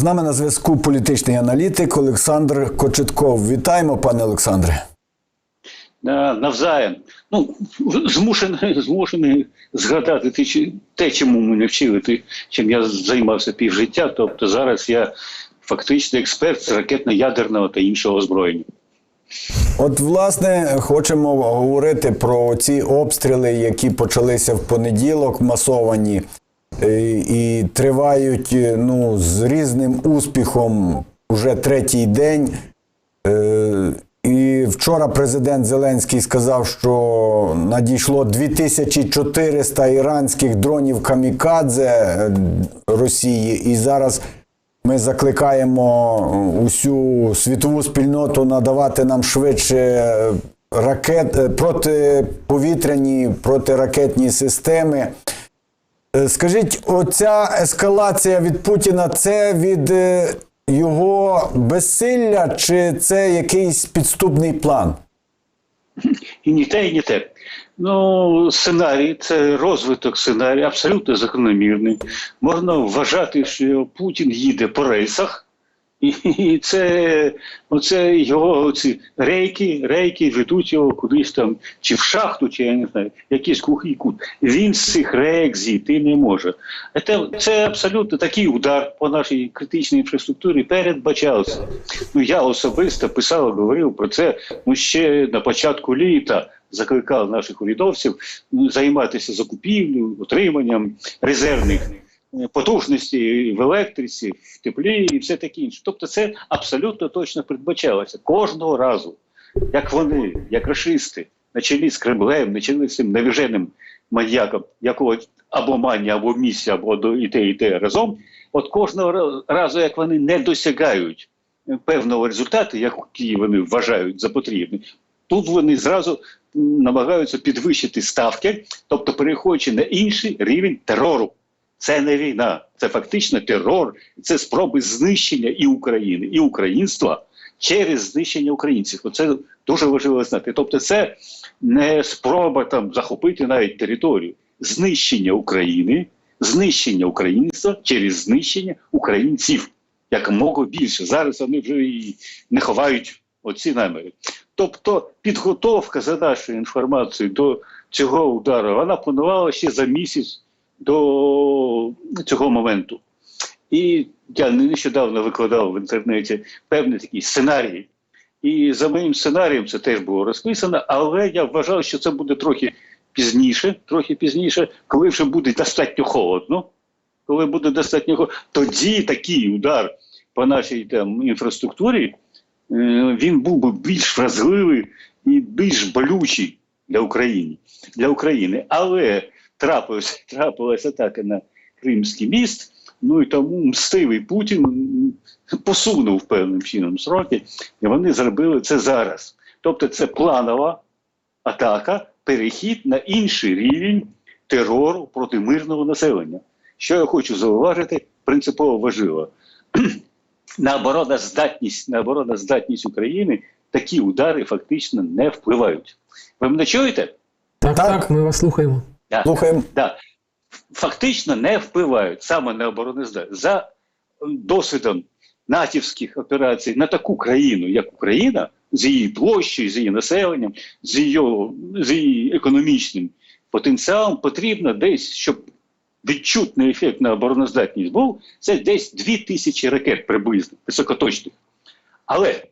З нами на зв'язку політичний аналітик Олександр Кочетков. Вітаємо, пане Олександре. Навзаєм. Ну, змушений, змушений згадати те, чому мене вчили, те, чим я займався півжиття. Тобто зараз я фактично експерт з ракетно-ядерного та іншого озброєння. От, власне, хочемо говорити про ці обстріли, які почалися в понеділок, масовані е, і тривають е, ну, з різним успіхом уже третій день. Е, І вчора президент Зеленський сказав, що надійшло 2400 іранських дронів камікадзе е, Росії, і зараз ми закликаємо усю світову спільноту надавати нам швидше ракет е, протиповітряні, протиракетні системи. Е, Скажіть, оця ескалація від Путіна це від е, його безсилля, чи це якийсь підступний план? І ні те, і ні те. Ну, сценарій це розвиток сценарію, абсолютно закономірний. Можна вважати, що Путін їде по рейсах, і це оце його ці рейки, рейки ведуть його кудись там, чи в шахту, чи я не знаю, якийсь глухий кут. Він з цих рейк зійти не може. Це, це абсолютно такий удар по нашій критичній інфраструктурі передбачався. Ну я особисто писав, говорив про це ну, ще на початку літа. Закликав наших урядовців ну, займатися закупівлею, отриманням резервних потужностей в електриці, в теплі і все таке інше. Тобто, це абсолютно точно передбачалося кожного разу, як вони, як рашисти, на чолі з Кремлем, на чолі з цим навіженим маньяком, якого або мання, або місця, або і те, і те разом. От кожного разу, як вони не досягають е, певного результату, який вони вважають за потрібне, тут вони зразу намагаються підвищити ставки, тобто переходячи на інший рівень терору. Це не війна, це фактично терор, це спроби знищення і України, і українства через знищення українців. Оце дуже важливо знати. Тобто, це не спроба там захопити навіть територію, знищення України, знищення українства через знищення українців якомога більше. Зараз вони вже і не ховають оці наміри. Тобто підготовка за нашою інформацією до цього удару вона планувала ще за місяць до цього моменту. І я нещодавно викладав в інтернеті певний такий сценарій. І за моїм сценарієм це теж було розписано, але я вважав, що це буде трохи пізніше, трохи пізніше, коли вже буде достатньо холодно. Коли буде достатньо холодно, тоді такий удар по нашій там інфраструктурі е, він був би більш вразливий і більш болючий для України. Для України. Але трапилась, трапилась атака на Кримський міст. Ну і тому мстивий Путін посунув певним чином сроки, і вони зробили це зараз. Тобто, це планова атака, перехід на інший рівень терору проти мирного населення. Що я хочу зауважити, принципово важливо. на обороноздатність, на обороноздатність України такі удари фактично не впливають. Ви мене чуєте? Так, Так. так, ми вас слухаємо. Да. Слухаємо. Да. Фактично не впливають саме на обороноздатність. За досвідом натівських операцій на таку країну, як Україна, з її площею, з її населенням, з її, з її економічним потенціалом, потрібно десь, щоб відчутний ефект на обороноздатність був, це десь 2000 ракет приблизно, високоточних. Але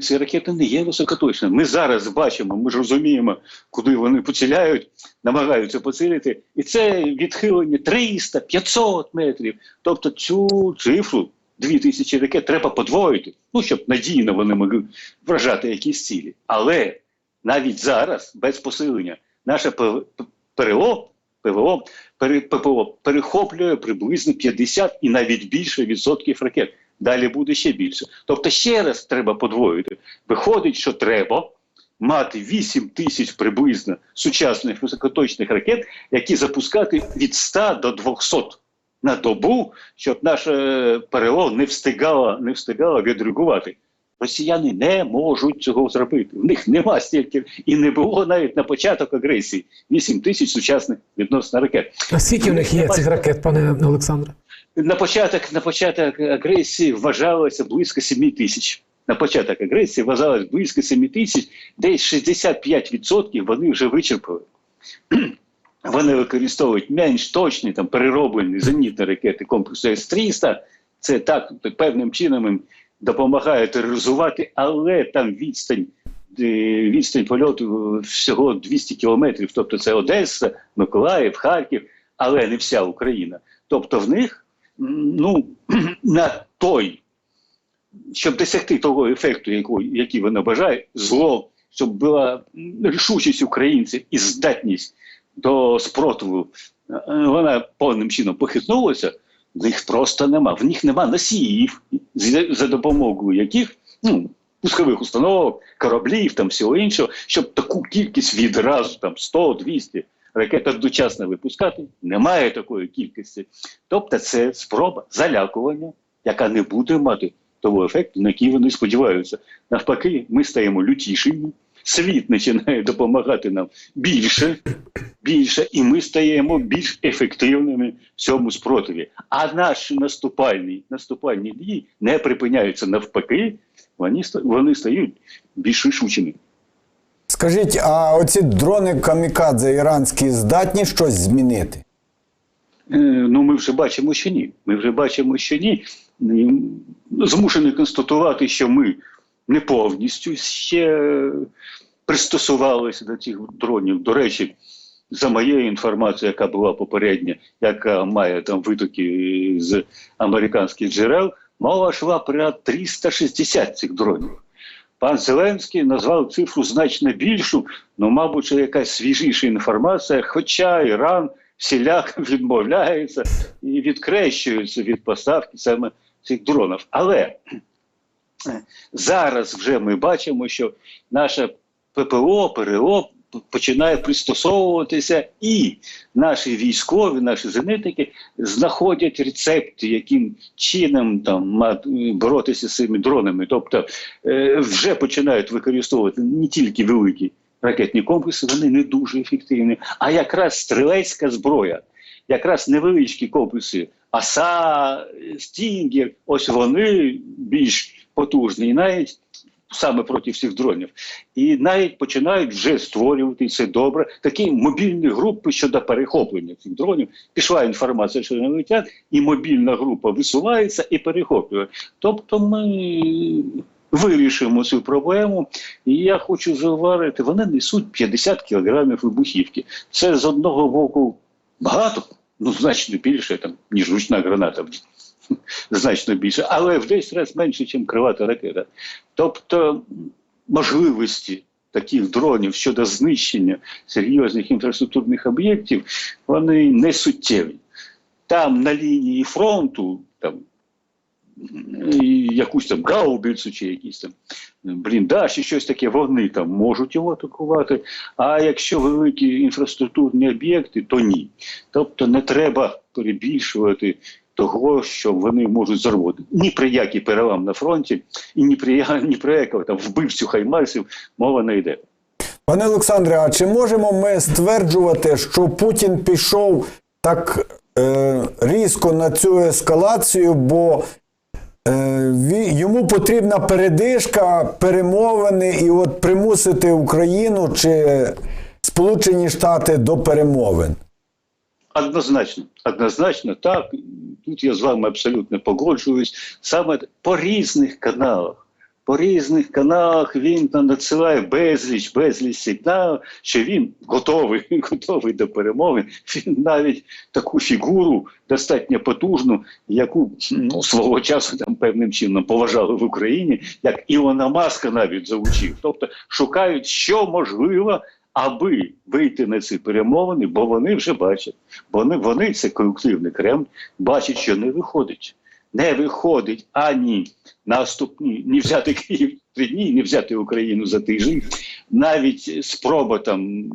ці ракети не є високоточними. Ми зараз бачимо, ми ж розуміємо, куди вони поціляють, намагаються поцілити. І це відхилення 300-500 метрів. Тобто цю цифру 2000 ракет треба подвоїти, ну, щоб надійно вони могли вражати якісь цілі. Але навіть зараз, без посилення, наше ПРО, ПВО, ППО перехоплює приблизно 50 і навіть більше відсотків ракет. Далі буде ще більше. Тобто ще раз треба подвоїти. Виходить, що треба мати 8 тисяч приблизно сучасних високоточних ракет, які запускати від 100 до 200 на добу, щоб наше ПРО не встигало, не встигало відреагувати. Росіяни не можуть цього зробити. В них нема стільки і не було навіть на початок агресії 8 тисяч сучасних відносно ракет. А скільки в них є цих ракет, пане Олександре? На початок, на початок агресії вважалося близько 7 тисяч. На початок агресії вважалось близько 7 тисяч, десь 65% вони вже вичерпали. Вони використовують менш точні там перероблені зенітні ракети комплексу С-300. Це так певним чином їм допомагає тероризувати, але там відстань, е, відстань польоту всього 200 кілометрів. Тобто це Одеса, Миколаїв, Харків, але не вся Україна. Тобто в них ну, на той, щоб досягти того ефекту, який, який вона бажає, зло, щоб була рішучість українців і здатність до спротиву, е, вона повним чином похитнулася, в них просто нема. В них нема носіїв, за, допомогою яких ну, пускових установок, кораблів, там всього іншого, щоб таку кількість відразу там 100-200 ракет одночасно випускати, немає такої кількості. Тобто це спроба залякування, яка не буде мати того ефекту, на який вони сподіваються. Навпаки, ми стаємо лютішими, світ починає допомагати нам більше, більше, і ми стаємо більш ефективними в цьому спротиві. А наші наступальні, наступальні дії не припиняються навпаки, вони, вони стають більш рішучими. Скажіть, а оці дрони камікадзе іранські здатні щось змінити? Е, Ну, ми вже бачимо, що ні. Ми вже бачимо, що ні. Змушені констатувати, що ми не повністю ще пристосувалися до цих дронів. До речі, за моєю інформацією, яка була попередня, яка має там витоки з американських джерел, мова йшла про 360 цих дронів. Пан Зеленський назвав цифру значно більшу, ну, мабуть, що якась свіжіша інформація, хоча Іран всіляко відмовляється і відкрещується від поставки саме цих дронів. Але зараз вже ми бачимо, що наше ППО, ПРО починає пристосовуватися, і наші військові, наші зенитники знаходять рецепти, яким чином там боротися з цими дронами. Тобто е, вже починають використовувати не тільки великі ракетні комплекси, вони не дуже ефективні, а якраз стрілецька зброя, якраз невеличкі комплекси. АСА, Стінгер, ось вони більш потужні, і навіть саме проти всіх дронів. І навіть починають вже створювати це добре. Такі мобільні групи щодо перехоплення цих дронів. Пішла інформація, що летять, і мобільна група висувається і перехоплює. Тобто ми вирішимо цю проблему. І я хочу зауважити, вони несуть 50 кілограмів вибухівки. Це з одного боку багато, ну значно більше, там, ніж ручна граната. Значно більше, але в 10 разів менше, ніж кривата ракета. Тобто можливості таких дронів щодо знищення серйозних інфраструктурних об'єктів, вони не суттєві. Там на лінії фронту, там якусь там гаубицю чи якийсь там бліндаж, чи щось таке, вони там можуть його атакувати. А якщо великі інфраструктурні об'єкти, то ні. Тобто не треба перебільшувати того, що вони можуть зробити. Ні при який перелам на фронті, і ні при, я- ні про якого там вбивцю хаймарсів мова не йде. Пане Олександре, а чи можемо ми стверджувати, що Путін пішов так е, різко на цю ескалацію, бо е, ві- йому потрібна передишка, перемовини, і от примусити Україну чи Сполучені Штати до перемовин? Однозначно, однозначно, так. Тут я з вами абсолютно погоджуюсь. Саме по різних каналах. По різних каналах він там надсилає безліч, безліч сигналів, що він готовий, готовий до перемови. Він навіть таку фігуру достатньо потужну, яку ну, свого часу там певним чином поважали в Україні, як Ілона Маска навіть залучив. Тобто шукають, що можливо, аби вийти на ці перемовини, бо вони вже бачать. Вони, вони це колективний Кремль, бачать, що не виходить. Не виходить ані наступні, ні взяти Київ три дні, ні взяти Україну за тиждень. Навіть спроба там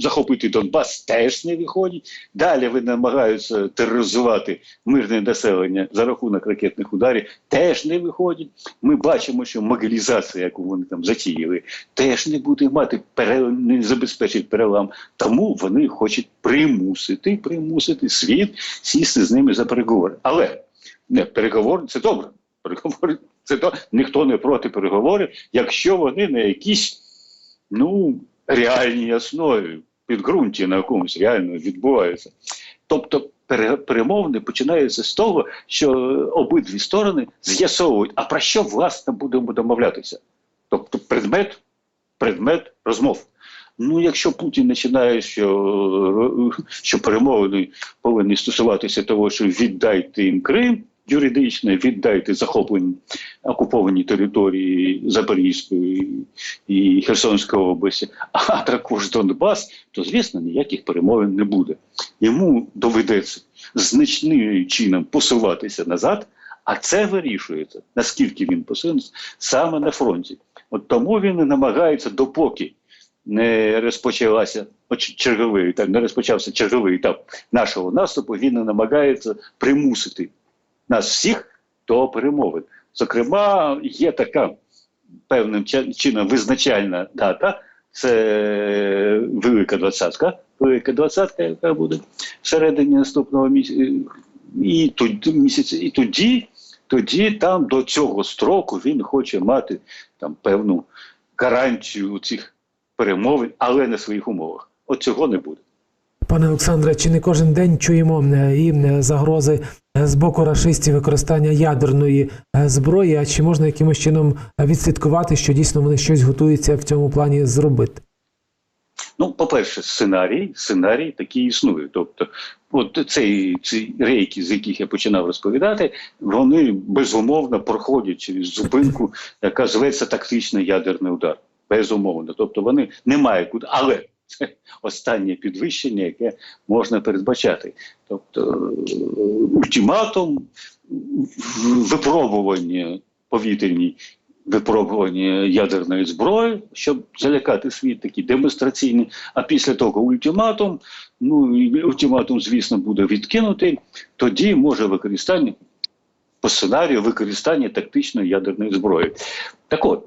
захопити Донбас, теж не виходить. Далі вони намагаються тероризувати мирне населення за рахунок ракетних ударів, теж не виходить. Ми бачимо, що мобілізація, яку вони там затіяли, теж не буде мати пере... не забезпечить перелам. Тому вони хочуть примусити, примусити світ сісти з ними за переговори. Але не переговори це добре. Переговори це то ніхто не проти переговорів, якщо вони на якісь ну реальній основі, підґрунті на якомусь реально відбуваються. Тобто перемовини починаються з того, що обидві сторони з'ясовують, а про що власне будемо домовлятися. Тобто предмет, предмет розмов. Ну, якщо Путін починає, що, що перемовини повинні стосуватися того, що віддайте їм Крим юридично, віддайте захоплені окуповані території Запорізької і Херсонської області, а також Донбас, то звісно ніяких перемовин не буде. Йому доведеться значним чином посуватися назад, а це вирішується, наскільки він посунеться саме на фронті. От тому він і намагається, допоки не розпочалася черговий, так, не розпочався черговий етап нашого наступу, він і намагається примусити нас всіх до перемовин. Зокрема, є така певним чином визначальна дата. Це Велика Двадцятка, Велика Двадцятка, яка буде всередині наступного місяця. І тоді, місяця, і тоді, тоді там до цього строку він хоче мати там певну гарантію цих перемовин, але на своїх умовах. От цього не буде. Пане Олександре, чи не кожен день чуємо е, і е, загрози е, з боку рашистів використання ядерної е, зброї? А чи можна якимось чином відслідкувати, що дійсно вони щось готуються в цьому плані зробити? Ну, по-перше, сценарій, сценарій такий існує. Тобто, от цей, ці рейки, з яких я починав розповідати, вони безумовно проходять через зупинку, яка зветься тактичний ядерний удар. Безумовно. Тобто вони не мають куди. Але це останнє підвищення, яке можна передбачати. Тобто е, ультиматум, випробування повітряні випробування ядерної зброї, щоб залякати світ, такі демонстраційні. А після того ультиматум, ну і ультиматум, звісно, буде відкинутий. Тоді може використання по сценарію використання тактичної ядерної зброї. Так от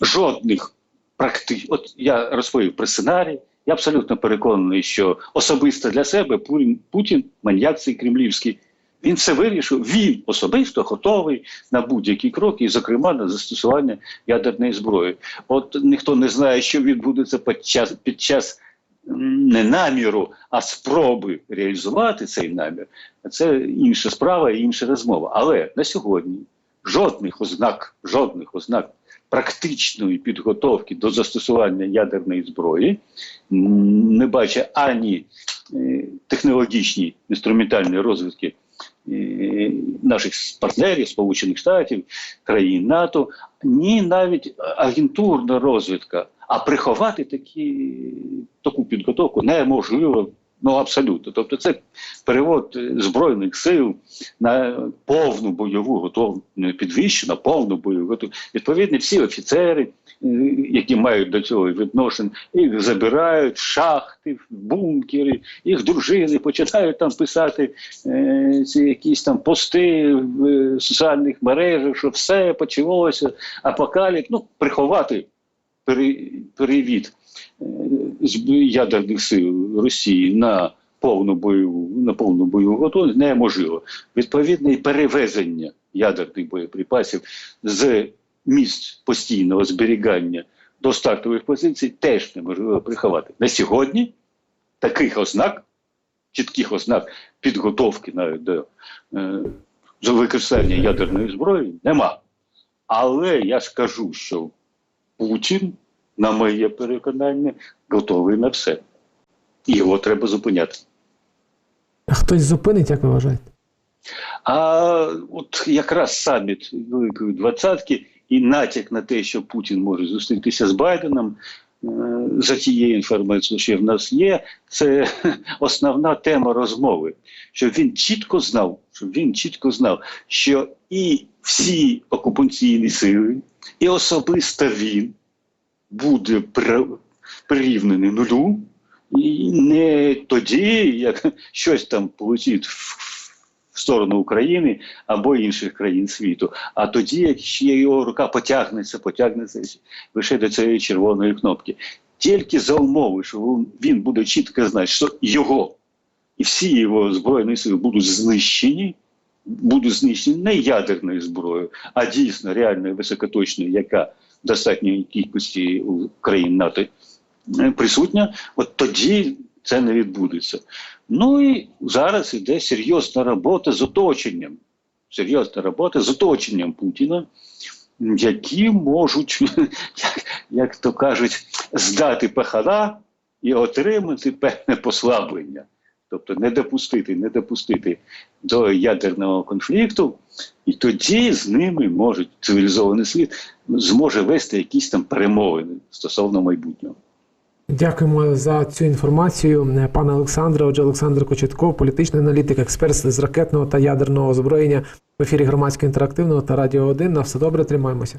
жодних практи... От я розповів про сценарій. Я абсолютно переконаний, що особисто для себе Путін, маньяк цей кремлівський, він все вирішив. Він особисто готовий на будь-які кроки, і, зокрема, на застосування ядерної зброї. От ніхто не знає, що відбудеться під час, під час не наміру, а спроби реалізувати цей намір. Це інша справа і інша розмова. Але на сьогодні жодних ознак, жодних ознак практичної підготовки до застосування ядерної зброї не бачить ані е, технологічні інструментальні розвитки е, наших партнерів, Сполучених Штатів, країн НАТО, ні навіть агентурна розвідка. А приховати такі, таку підготовку неможливо. Ну абсолютно. Тобто, це перевод збройних сил на повну бойову готовність, не підвищену, повну бойову готовність. Відповідно, всі офіцери, е, які мають до цього відношення, їх забирають в шахти, в бункери, їх дружини починають там писати е, ці якісь там пости в е, соціальних мережах, що все почалося, апокаліп, ну, приховати з ядерних сил Росії на повну бойову на повну бойову готовність неможливо. Відповідно, і перевезення ядерних боєприпасів з місць постійного зберігання до стартових позицій теж неможливо приховати. На сьогодні таких ознак, чітких ознак підготовки навіть до е, використання ядерної зброї нема. Але я скажу, що Путін, на моє переконання, готовий на все. І його треба зупиняти. А Хтось зупинить, як ви вважаєте? А от якраз саміт Великої Двадцятки і натяк на те, що Путін може зустрітися з Байденом, е, за тією інформацією, що в нас є, це основна тема розмови. Щоб він чітко знав, щоб він чітко знав, що і всі окупаційні сили, і особисто він буде при- прирівнений нулю, і не тоді, як щось там полетить в сторону України або інших країн світу, а тоді, як його рука потягнеться, потягнеться лише до цієї червоної кнопки. Тільки за умови, що він- буде чітко знати, що його і всі його збройні сили будуть знищені, будуть знищені не ядерною зброєю, а дійсно реальною високоточною, яка достатньої кількості країн НАТО е, присутня, от тоді це не відбудеться. Ну і зараз іде серйозна робота з оточенням. Серйозна робота з оточенням Путіна, які можуть, як, як то кажуть, здати пахана і отримати певне послаблення. Тобто не допустити, не допустити до ядерного конфлікту, і тоді з ними можуть цивілізований світ зможе вести якісь там перемовини стосовно майбутнього. Дякуємо за цю інформацію, пане Олександре. Отже, Олександр Кочетков, політичний аналітик, експерт з ракетного та ядерного озброєння в ефірі громадського інтерактивного та радіо 1. На все добре, тримаємося.